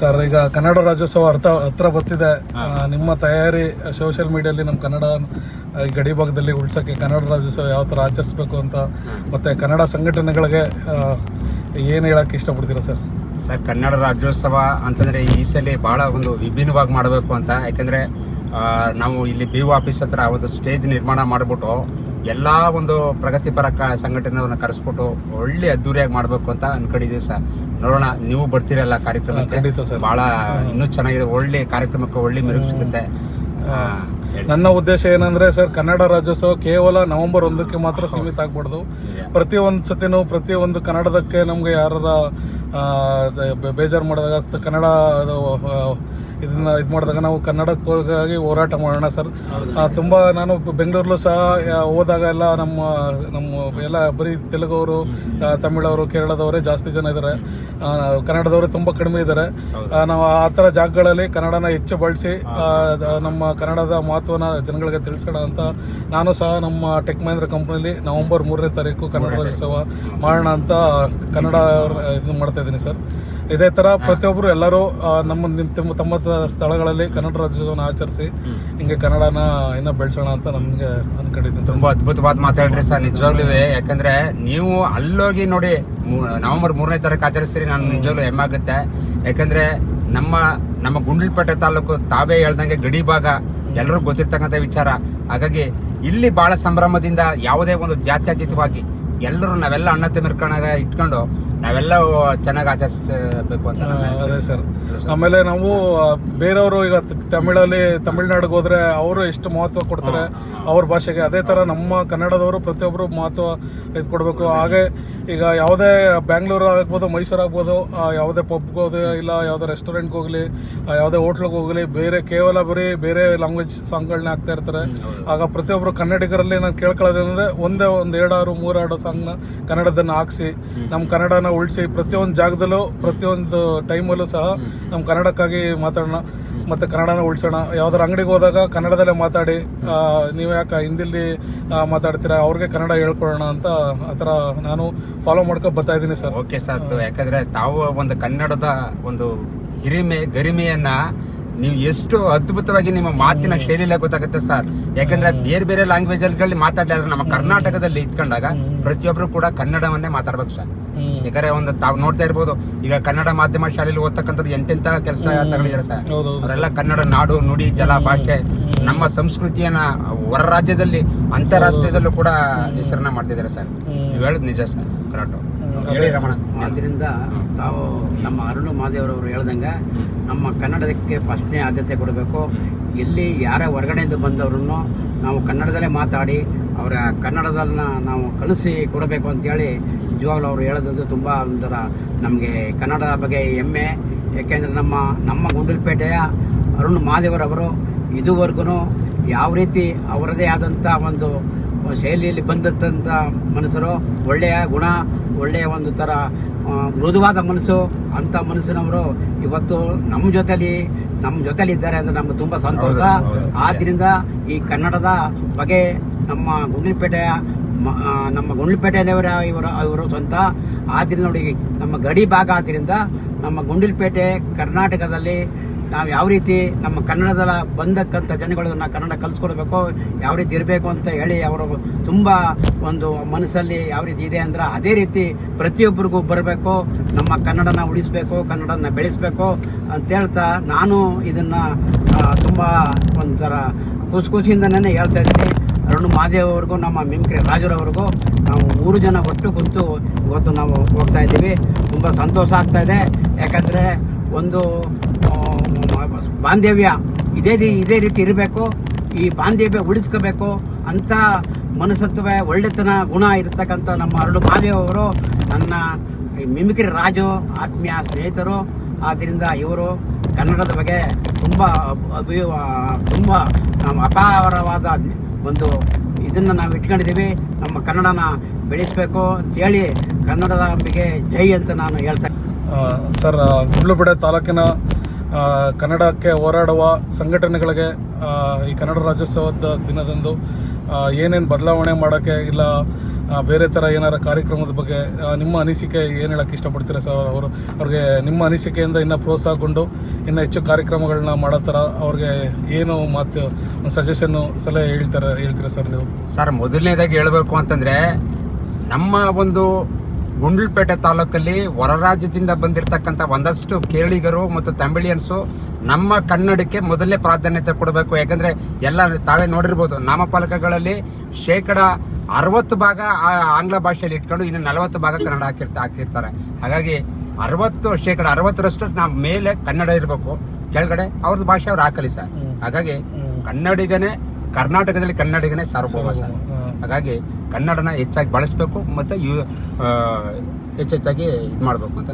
Sir ಈಗ ಕನ್ನಡ ರಾಜ್ಯೋತ್ಸವ ಅರ್ಥ ಹತ್ರ ಬರ್ತಿದೆ. ನಿಮ್ಮ ತಯಾರಿ ಸೋಷಿಯಲ್ ಮೀಡಿಯಲ್ಲಿ ನಮ್ಮ ಕನ್ನಡ ಈ ಗಡಿ ಭಾಗದಲ್ಲಿ ಉಳ್ಸೋಕ್ಕೆ ಕನ್ನಡ ರಾಜ್ಯೋತ್ಸವ ಯಾವ ಥರ ಆಚರಿಸ್ಬೇಕು ಅಂತ ಮತ್ತೆ ಕನ್ನಡ ಸಂಘಟನೆಗಳಿಗೆ ಏನು ಹೇಳಕ್ಕೆ ಇಷ್ಟಪಡ್ತೀರಾ ಸರ್? ಸರ್ ಕನ್ನಡ ರಾಜ್ಯೋತ್ಸವ ಅಂತಂದರೆ ಈ ಸಲ ಭಾಳ ಒಂದು ವಿಭಿನ್ನವಾಗಿ ಮಾಡಬೇಕು ಅಂತ. ಯಾಕಂದ್ರೆ ನಾವು ಇಲ್ಲಿ ಬಿ ಆಫೀಸ್ ಹತ್ರ ಒಂದು ಸ್ಟೇಜ್ ನಿರ್ಮಾಣ ಮಾಡಿಬಿಟ್ಟು ಎಲ್ಲ ಒಂದು ಪ್ರಗತಿಪರ ಕ- ಸಂಘಟನೆಯನ್ನ ಕರೆಸ್ಬಿಟ್ಟು ಒಳ್ಳೆ ಅದ್ದೂರಿಯಾಗಿ ಮಾಡಬೇಕು ಅಂತ ಅನ್ಕೊಂಡಿದ್ದೀವಿ ಸರ್. ನೋಡೋಣ ನೀವು ಬರ್ತೀರಲ್ಲ ಖಂಡಿತ ಸರ್. ಬಹಳ ಇನ್ನೂ ಚೆನ್ನಾಗಿದೆ ಒಳ್ಳೆ ಕಾರ್ಯಕ್ರಮಕ್ಕೆ ಒಳ್ಳೆ ಮೆರುಗು ಸಿಗುತ್ತೆ. ನನ್ನ ಉದ್ದೇಶ ಏನಂದ್ರೆ ಸರ್ ಕನ್ನಡ ರಾಜ್ಯೋತ್ಸವ ಕೇವಲ ನವೆಂಬರ್ ಒಂದಕ್ಕೆ ಮಾತ್ರ ಸೀಮಿತ ಆಗ್ಬಾರ್ದು ಪ್ರತಿ ಒಂದು ಸತಿನೂ ಪ್ರತಿ ಒಂದು ಕನ್ನಡದಕ್ಕೆ ನಮ್ಗೆ ಯಾರ ಬೇಜಾರು ಮಾಡಿದಾಗ ಕನ್ನಡ ಇದನ್ನ ಇದು ಮಾಡಿದಾಗ ನಾವು ಕನ್ನಡಕ್ಕಾಗಿ ಹೋರಾಟ ಮಾಡೋಣ ಸರ್. ತುಂಬ ನಾನು ಬೆಂಗಳೂರಲ್ಲೂ ಸಹ ಹೋದಾಗ ಎಲ್ಲ ನಮ್ಮ ನಮ್ಮ ಎಲ್ಲ ಬರೀ ತೆಲುಗವರು ತಮಿಳವರು ಕೇರಳದವರೇ ಜಾಸ್ತಿ ಜನ ಇದ್ದಾರೆ ಕನ್ನಡದವರು ತುಂಬಾ ಕಡಿಮೆ ಇದ್ದಾರೆ ನಾವು ಆ ಥರ ಜಾಗಗಳಲ್ಲಿ ಕನ್ನಡನ ಹೆಚ್ಚು ಬಳಸಿ ನಮ್ಮ ಕನ್ನಡದ ಮಹತ್ವನ ಜನಗಳಿಗೆ ತಿಳಿಸೋಣ ಅಂತ ನಾನು ಸಹ ನಮ್ಮ ಟೆಕ್ ಮಹೇಂದ್ರ ಕಂಪ್ನಿಲಿ ನವೆಂಬರ್ ಮೂರನೇ ತಾರೀಕು ಕನ್ನಡ ರಾಜ್ಯೋತ್ಸವ ಮಾಡೋಣ ಅಂತ ಕನ್ನಡ ಇದು ಮಾಡ್ತಾ ಇದ್ದೀನಿ ಸರ್. ಇದೇ ತರ ಪ್ರತಿಯೊಬ್ಬರು ಎಲ್ಲರೂ ನಮ್ಮ ನಿಮ್ಮ ತಮ್ಮ ಸ್ಥಳಗಳಲ್ಲಿ ಕನ್ನಡ ರಾಜ್ಯೋತ್ಸವನ ಆಚರಿಸಿ, ಹಿಂಗೆ ಕನ್ನಡನ ಇನ್ನ ಬೆಳೆಸೋಣ ಅಂತ ನಮ್ಗೆ ಅನ್ಕೊಂಡಿದ್ದೀನಿ. ತುಂಬಾ ಅದ್ಭುತವಾದ ಮಾತಾಡ್ರಿ ಸರ್ ನಿಜವಾಗ್ಲೂ ಯಾಕಂದ್ರೆ ನೀವು ಅಲ್ಲೋಗಿ ನೋಡಿ ನವೆಂಬರ್ ಮೂರನೇ ತಾರೀಕು ಆಚರಿಸ್ರಿ ನಾನು ನಿಜವಾಗ್ಲೂ ಹೆಮ್ಮೆ ಆಗುತ್ತೆ ಯಾಕಂದ್ರೆ ನಮ್ಮ ನಮ್ಮ ಗುಂಡ್ಲಪೇಟೆ ತಾಲೂಕು ತಾವೇ ಹೇಳ್ದಂಗೆ ಗಡಿ ಭಾಗ ಎಲ್ಲರೂ ಗೊತ್ತಿರ್ತಕ್ಕಂಥ ವಿಚಾರ. ಹಾಗಾಗಿ ಇಲ್ಲಿ ಬಹಳ ಸಂಭ್ರಮದಿಂದ ಯಾವುದೇ ಒಂದು ಜಾತ್ಯತೀತವಾಗಿ ಎಲ್ಲರೂ ನಾವೆಲ್ಲ ಅಣ್ಣ ತಮಿರ್ಕಣಾಗ ಇಟ್ಕೊಂಡು ನಾವೆಲ್ಲ ಚೆನ್ನಾಗಿ ಆಚರಿಸಬೇಕು ಅಂತ ಅದೇ ಸರ್. ಆಮೇಲೆ ನಾವು ಬೇರೆಯವರು ಈಗ ತಮಿಳಲ್ಲಿ ತಮಿಳ್ನಾಡಿಗೆ ಹೋದ್ರೆ ಅವರು ಎಷ್ಟು ಮಹತ್ವ ಕೊಡ್ತಾರೆ ಅವ್ರ ಭಾಷೆಗೆ ಅದೇ ತರ ನಮ್ಮ ಕನ್ನಡದವರು ಪ್ರತಿಯೊಬ್ಬರು ಮಹತ್ವ ಇದು ಕೊಡಬೇಕು. ಹಾಗೆ ಈಗ ಯಾವುದೇ ಬ್ಯಾಂಗ್ಳೂರು ಆಗ್ಬೋದು ಮೈಸೂರು ಆಗ್ಬೋದು ಯಾವುದೇ ಪಬ್ಗೆ ಹೋದ್ರೆ ಇಲ್ಲ ಯಾವುದೇ ರೆಸ್ಟೋರೆಂಟ್ಗೆ ಹೋಗ್ಲಿ ಯಾವುದೇ ಹೋಟ್ಲಿಗೆ ಹೋಗ್ಲಿ ಬೇರೆ ಕೇವಲ ಬರೀ ಬೇರೆ ಲ್ಯಾಂಗ್ವೇಜ್ ಸಾಂಗ್ಗಳನ್ನ ಹಾಕ್ತಾ ಇರ್ತಾರೆ. ಆಗ ಪ್ರತಿಯೊಬ್ಬರು ಕನ್ನಡಿಗರಲ್ಲಿ ನಾನು ಕೇಳ್ಕೊಳ್ಳೋದೇನಂದ್ರೆ ಒಂದೇ ಒಂದು ಎರಡಾರು ಮೂರಾಡು ಸಾಂಗ್ನ ಕನ್ನಡದನ್ನ ಹಾಕ್ಸಿ ನಮ್ಮ ಕನ್ನಡನ ಉಳಿಸಿ ಪ್ರತಿಯೊಂದು ಜಾಗದಲ್ಲೂ ಪ್ರತಿಯೊಂದು ಟೈಮಲ್ಲೂ ಸಹ ನಮ್ಮ ಕನ್ನಡಕ್ಕಾಗಿ ಮಾತಾಡೋಣ. ಮತ್ತು ಕನ್ನಡನ ಉಳಿಸೋಣ. ಯಾವ್ದಾರು ಅಂಗಡಿಗೆ ಹೋದಾಗ ಕನ್ನಡದಲ್ಲೇ ಮಾತಾಡಿ ನೀವು ಯಾಕೆ ಹಿಂದಿಲ್ಲಿ ಮಾತಾಡ್ತೀರಾ? ಅವ್ರಿಗೆ ಕನ್ನಡ ಹೇಳ್ಕೊಡೋಣ ಅಂತ ಆ ಥರ ನಾನು ಫಾಲೋ ಮಾಡ್ಕೊಂಡು ಬರ್ತಾ ಇದ್ದೀನಿ ಸರ್. Okay sir. ಯಾಕಂದರೆ ತಾವು ಒಂದು ಕನ್ನಡದ ಒಂದು ಹಿರಿಮೆ ಗರಿಮೆಯನ್ನ ನೀವು ಎಷ್ಟು ಅದ್ಭುತವಾಗಿ ನಿಮ್ಮ ಮಾತಿನ ಶೈಲಿಯಲ್ಲೇ ಗೊತ್ತಾಗುತ್ತೆ ಸರ್. ಯಾಕಂದ್ರೆ ಬೇರೆ ಬೇರೆ ಲ್ಯಾಂಗ್ವೇಜ್ ಅಲ್ಲಿ ಆದ್ರೆ ನಮ್ಮ ಕರ್ನಾಟಕದಲ್ಲಿ ಇದ್ಕೊಂಡಾಗ ಪ್ರತಿಯೊಬ್ರು ಕೂಡ ಕನ್ನಡವನ್ನೇ ಮಾತಾಡ್ಬೇಕು ಸರ್. ಯಾಕಂದ್ರೆ ಒಂದು ತಾವು ನೋಡ್ತಾ ಇರ್ಬೋದು ಈಗ ಕನ್ನಡ ಮಾಧ್ಯಮ ಶಾಲೆಯಲ್ಲಿ ಓದ್ತಕ್ಕಂಥದ್ದು ಎಂತೆಂತ ಕೆಲಸ ತಗೊಂಡಿದ್ದಾರೆ ಸರ್. ಅವರೆಲ್ಲ ಕನ್ನಡ ನಾಡು ನುಡಿ ಜಲ ಭಾಷೆ ನಮ್ಮ ಸಂಸ್ಕೃತಿಯನ್ನ ಹೊರ ರಾಜ್ಯದಲ್ಲಿ ಅಂತಾರಾಷ್ಟ್ರೀಯದಲ್ಲೂ ಕೂಡ ಹೆಸರನ್ನ ಮಾಡ್ತಿದ್ದಾರೆ ಸರ್. ನೀವು ಹೇಳೋದು ನಿಜ ಸರ್ ಕರೆಕ್ಟ್. ಆದ್ದರಿಂದ ತಾವು ನಮ್ಮ ಅರುಣ್ ಮಹಾದೇವರವರು ಹೇಳ್ದಂಗೆ ನಮ್ಮ ಕನ್ನಡಕ್ಕೆ ಫಸ್ಟ್ನೇ ಆದ್ಯತೆ ಕೊಡಬೇಕು. ಎಲ್ಲಿ ಯಾರ ಹೊರಗಡೆಯಿಂದ ಬಂದವರನ್ನು ನಾವು ಕನ್ನಡದಲ್ಲೇ ಮಾತಾಡಿ ಅವರ ಕನ್ನಡದನ್ನ ನಾವು ಕಲಿಸಿ ಕೊಡಬೇಕು ಅಂತೇಳಿ ನಿಜವಾಗ್ಲೂ ಅವರು ಹೇಳೋದಂತೂ ತುಂಬ ಒಂಥರ ನಮಗೆ ಕನ್ನಡ ಬಗ್ಗೆ ಹೆಮ್ಮೆ. ಯಾಕೆಂದರೆ ನಮ್ಮ ನಮ್ಮ ಗುಂಡಲಪೇಟೆಯ ಅರುಣ್ ಮಹಾದೇವರವರು ಇದುವರೆಗೂ ಯಾವ ರೀತಿ ಅವರದೇ ಆದಂಥ ಒಂದು ಶೈಲಿಯಲ್ಲಿ ಬಂದಂಥ ಮನುಷ್ಯರು ಒಳ್ಳೆಯ ಗುಣ ಒಳ್ಳೆಯ ಒಂದು ಥರ ಮೃದುವಾದ ಮನಸ್ಸು ಅಂಥ ಮನಸ್ಸಿನವರು ಇವತ್ತು ನಮ್ಮ ಜೊತೆಯಲ್ಲಿ ನಮ್ಮ ಜೊತೆಲಿ ಇದ್ದಾರೆ ಅಂದರೆ ನಮ್ಗೆ ತುಂಬ ಸಂತೋಷ. ಆದ್ದರಿಂದ ಈ ಕನ್ನಡದ ಬಗ್ಗೆ ನಮ್ಮ ಗುಂಡ್ಲಪೇಟೆಯ ನಮ್ಮ ಗುಂಡ್ಲಪೇಟೆಯವರ ಇವರು ಇವರು ಸ್ವಂತ. ಆದ್ದರಿಂದ ನೋಡಿ ನಮ್ಮ ಗಡಿ ಭಾಗ ಆದ್ದರಿಂದ ನಮ್ಮ ಗುಂಡ್ಲಪೇಟೆ ಕರ್ನಾಟಕದಲ್ಲಿ ನಾವು ಯಾವ ರೀತಿ ನಮ್ಮ ಕನ್ನಡದ ಬಂದಕ್ಕಂಥ ಜನಗಳನ್ನ ಕನ್ನಡ ಕಲಿಸ್ಕೊಡ್ಬೇಕು, ಯಾವ ರೀತಿ ಇರಬೇಕು ಅಂತ ಹೇಳಿ ಅವರು ತುಂಬ ಒಂದು ಮನಸ್ಸಲ್ಲಿ ಯಾವ ರೀತಿ ಇದೆ ಅಂದ್ರೆ ಅದೇ ರೀತಿ ಪ್ರತಿಯೊಬ್ಬರಿಗೂ ಬರಬೇಕು, ನಮ್ಮ ಕನ್ನಡನ ಉಳಿಸ್ಬೇಕು ಕನ್ನಡನ ಬೆಳೆಸಬೇಕು ಅಂತ ಹೇಳ್ತಾ ನಾನು ಇದನ್ನು ತುಂಬ ಒಂಥರ ಖುಷಿ ಖುಷಿಯಿಂದನೇ ಹೇಳ್ತಾ ಇದ್ದೀನಿ. ಅರುಣ್ ಮಹಾದೇವ್ ಅವ್ರಿಗೂ ನಮ್ಮ ಮಿಮ್ಕ್ರಿ ರಾಜರವ್ರಿಗೂ ನಾವು ಮೂರು ಜನ ಒಟ್ಟು ಕುಂತು ಇವತ್ತು ನಾವು ಹೋಗ್ತಾ ಇದ್ದೀವಿ. ತುಂಬ ಸಂತೋಷ ಆಗ್ತಾ ಇದೆ. ಯಾಕಂದರೆ ಒಂದು ಬಾಂಧವ್ಯ. ಇದೇ ಇದೇ ರೀತಿ ಇರಬೇಕು. ಈ ಬಾಂಧವ್ಯ ಉಳಿಸ್ಕೋಬೇಕು ಅಂತ ಮನಸತ್ವ ಒಳ್ಳೆತನ ಗುಣ ಇರತಕ್ಕಂಥ ನಮ್ಮ ಅರಳು ಮಹಾದೇವ್ ಅವರು ನನ್ನ ಮಿಮಿಕ್ರಿ ರಾಜು, ಆತ್ಮೀಯ ಸ್ನೇಹಿತರು. ಆದ್ದರಿಂದ ಇವರು ಕನ್ನಡದ ಬಗ್ಗೆ ತುಂಬ ಅಭಿ ತುಂಬ ನಮ್ಮ ಅಪಾರವಾದ ಒಂದು ಇದನ್ನು ನಾವು ಇಟ್ಕೊಂಡಿದ್ದೀವಿ. ನಮ್ಮ ಕನ್ನಡನ ಬೆಳೆಸಬೇಕು ಅಂತೇಳಿ ಕನ್ನಡದ ಅಂಬಿಗೆ ಜೈ ಅಂತ ನಾನು ಹೇಳ್ತೇನೆ ಸರ್ ಗುಡ್ಲುಪೇಟೆ ತಾಲೂಕಿನ ಕನ್ನಡಕ್ಕೆ ಹೋರಾಡುವ ಸಂಘಟನೆಗಳಿಗೆ ಈ ಕನ್ನಡ ರಾಜ್ಯೋತ್ಸವದ ದಿನದಂದು ಏನೇನು ಬದಲಾವಣೆ ಮಾಡೋಕ್ಕೆ ಇಲ್ಲ ಬೇರೆ ಥರ ಏನಾರ ಕಾರ್ಯಕ್ರಮದ ಬಗ್ಗೆ ನಿಮ್ಮ ಅನಿಸಿಕೆ ಏನು ಹೇಳಕ್ಕೆ ಇಷ್ಟಪಡ್ತೀರಾ ಸರ್? ಅವರು, ಅವ್ರಿಗೆ ನಿಮ್ಮ ಅನಿಸಿಕೆಯಿಂದ ಇನ್ನೂ ಪ್ರೋತ್ಸಾಹಗೊಂಡು, ಇನ್ನೂ ಹೆಚ್ಚು ಕಾರ್ಯಕ್ರಮಗಳನ್ನ ಮಾಡೋ ಥರ ಅವ್ರಿಗೆ ಏನು ಮಾತು, ಒಂದು ಸಜೆಷನ್ನು ಸಲಹೆ ಹೇಳ್ತಾರೆ, ಹೇಳ್ತೀರಾ ಸರ್ ನೀವು? ಸರ್, ಮೊದಲನೇದಾಗಿ ಹೇಳಬೇಕು ಅಂತಂದರೆ, ನಮ್ಮ ಒಂದು ಗುಂಡ್ಲುಪೇಟೆ ತಾಲೂಕಲ್ಲಿ ಹೊರ ರಾಜ್ಯದಿಂದ ಬಂದಿರತಕ್ಕಂಥ ಒಂದಷ್ಟು ಕೇರಳಿಗರು ಮತ್ತು ತಮಿಳಿಯನ್ಸು ನಮ್ಮ ಕನ್ನಡಕ್ಕೆ ಮೊದಲೇ ಪ್ರಾಧಾನ್ಯತೆ ಕೊಡಬೇಕು. ಯಾಕಂದ್ರೆ ಎಲ್ಲ ತಾವೇ ನೋಡಿರ್ಬೋದು ನಾಮಫಲಕಗಳಲ್ಲಿ ಶೇಕಡ ಅರವತ್ತು ಭಾಗ ಆಂಗ್ಲ ಭಾಷೆಯಲ್ಲಿ ಇಟ್ಕೊಂಡು ಇನ್ನು ನಲವತ್ತು ಭಾಗ ಕನ್ನಡ ಹಾಕಿರ್ತ ಹಾಕಿರ್ತಾರೆ. ಹಾಗಾಗಿ ಅರವತ್ತು ಶೇಕಡ ಅರವತ್ತರಷ್ಟು ನಾವು ಮೇಲೆ ಕನ್ನಡ ಇರಬೇಕು. ಕೆಳಗಡೆ ಅವ್ರದ್ದು ಭಾಷೆ ಅವ್ರು ಹಾಕಲಿ ಸರ್. ಹಾಗಾಗಿ ಕನ್ನಡಿಗನೇ ಕರ್ನಾಟಕದಲ್ಲಿ ಕನ್ನಡಿಗನೇ ಸಾರ್ವಭೌಮ ಸರ್. ಹಾಗಾಗಿ ಕನ್ನಡನ ಹೆಚ್ಚಾಗಿ ಬಳಸಬೇಕು ಮತ್ತು ಯು ಹೆಚ್ಚೆಚ್ಚಾಗಿ ಇದು ಮಾಡಬೇಕು ಅಂತ